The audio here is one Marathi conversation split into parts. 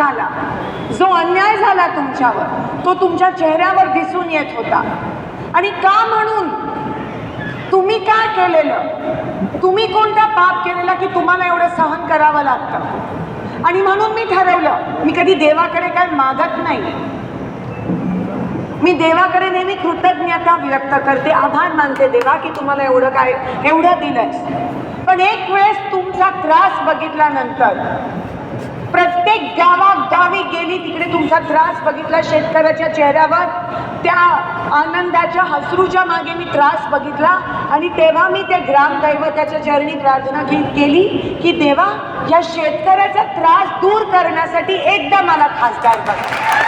झाला. जो अन्याय झाला तुमच्यावर तो तुमच्या चेहऱ्यावर दिसून येत होता. आणि का म्हणून? तुम्ही काय केलेलं? तुम्ही कोणता पाप केलेला की तुम्हाला एवढं सहन करावं लागतं? आणि म्हणून मी ठरवलं मी कधी देवाकडे काय मागत नाही. मी देवाकडे नेहमी कृतज्ञता व्यक्त करते आभार मानते देवा की तुम्हाला एवढं काय एवढं दिलंय पण एक वेळेस तुमचा त्रास बघितल्यानंतर प्रत्येक गावागावी गेली तिकडे तुमचा त्रास बघितला शेतकऱ्याच्या चेहऱ्यावर. त्या आनंदाच्या हसरूच्या मागे मी त्रास बघितला आणि तेव्हा मी ते ग्रामदैवताच्या चरणी प्रार्थना केली की देवा या शेतकऱ्याचा त्रास दूर करण्यासाठी एकदा मला खासदार बघा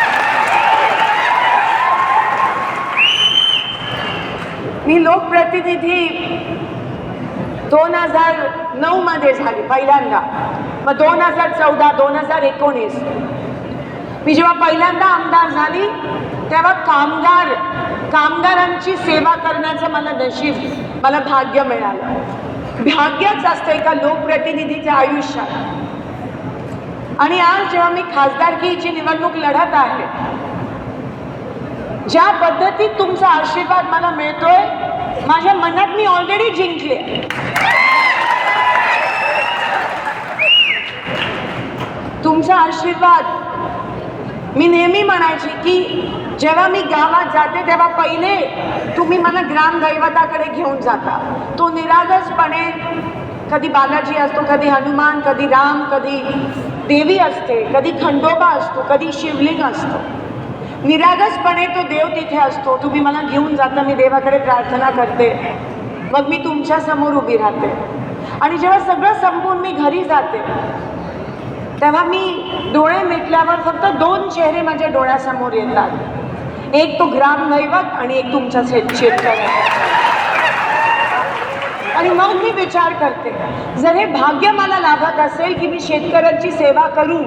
मी लोकप्रतिनिधी दोन हजार नऊ मध्ये झाली पहिल्यांदा. मग दोन हजार चौदा दोन हजार एकोणीस. मी जेव्हा पहिल्यांदा आमदार झाली तेव्हा कामगार कामगारांची सेवा करण्याचं मला नशीब मला भाग्य मिळालं. भाग्यच असतं एका लोकप्रतिनिधीच्या आयुष्यात. आणि आज जेव्हा मी खासदारकीची निवडणूक लढत आहे ज्या पद्धतीत तुमचा आशीर्वाद मला मिळतोय माझ्या मनात मी ऑलरेडी जिंकले तुमचा आशीर्वाद. मी नेहमी म्हणायची की जेव्हा मी गावात जाते तेव्हा पहिले तुम्ही मला ग्रामदैवताकडे घेऊन जाता. तो निरागसपणे कधी बालाजी असतो कधी हनुमान कधी राम कधी देवी असते कधी खंडोबा असतो कधी शिवलिंग असतो. निरागसपणे तो देव तिथे असतो तुम्ही मला घेऊन जाता मी देवाकडे प्रार्थना करते. मग मी तुमच्यासमोर उभी राहते. आणि जेव्हा सगळं संपून मी घरी जाते तेव्हा मी डोळे मिटल्यावर फक्त दोन चेहरे माझ्या डोळ्यासमोर येतात. एक तो ग्रामदैवत आणि एक तुमचा शेतकरी. आणि मग मी विचार करते जर हे भाग्य मला लाभत असेल की मी शेतकऱ्यांची सेवा करू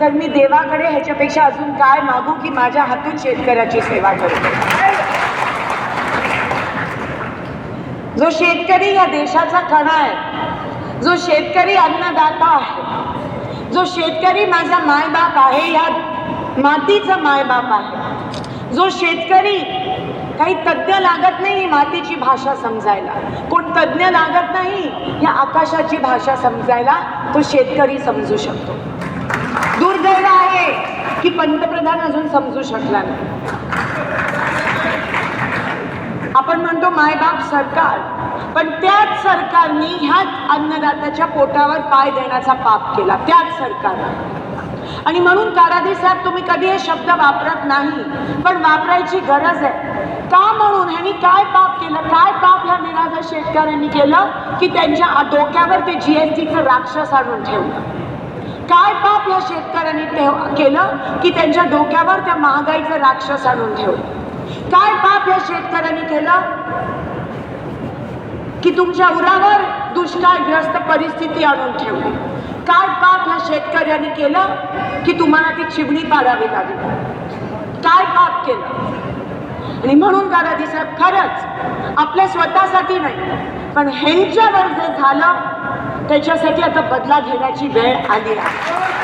तर मी देवाकडे ह्याच्यापेक्षा अजून काय मागू की माझ्या हातून शेतकऱ्याची सेवा करू? जो शेतकरी या देशाचा कणा आहे जो शेतकरी अन्नदाता आहे जो शेतकरी माझा मायबाप आहे या मातीचा मायबाप आहे. जो शेतकरी काही तज्ज्ञ लागत नाही मातीची भाषा समजायला. कोण तज्ज्ञ लागत नाही या आकाशाची भाषा समजायला तो शेतकरी समजू शकतो. दुर्दैव आहे की पंतप्रधान अजून समजू शकला नाही. आपण म्हणतो मायबाप सरकार. पण त्याच सरकारने ह्याच अन्नदात्याच्या पोटावर पाय देण्याचा पाप केला त्याच सरकारने. आणि म्हणून कारादी साहेब तुम्ही कधी हे शब्द वापरत नाही पण वापरायची गरज आहे. का म्हणून ह्यांनी काय पाप केलं? काय पाप ह्या निराधार शेतकऱ्यांनी केलं? की त्यांच्या डोक्यावर ते जीएसटीचं राक्षस आणून ठेवलं. काय पाप या शेतकऱ्यांनी ठेव केलं? की त्यांच्या डोक्यावर त्या महागाईचं राक्षस आणून ठेवलं. काय पाप या शेतकऱ्यांनी केलं? की तुमच्या उरावर दुष्काळग्रस्त परिस्थिती आणून ठेवली. काय पाप ह्या शेतकऱ्यांनी केलं की तुम्हाला ती चिमणी पाडावी लागली. काय पाप केलं. आणि म्हणून दादाजी साहेब खरंच आपल्या स्वतःसाठी नाही पण ह्यांच्यावर जे झालं त्याच्यासाठी आता बदला घेण्याची वेळ आली आहे.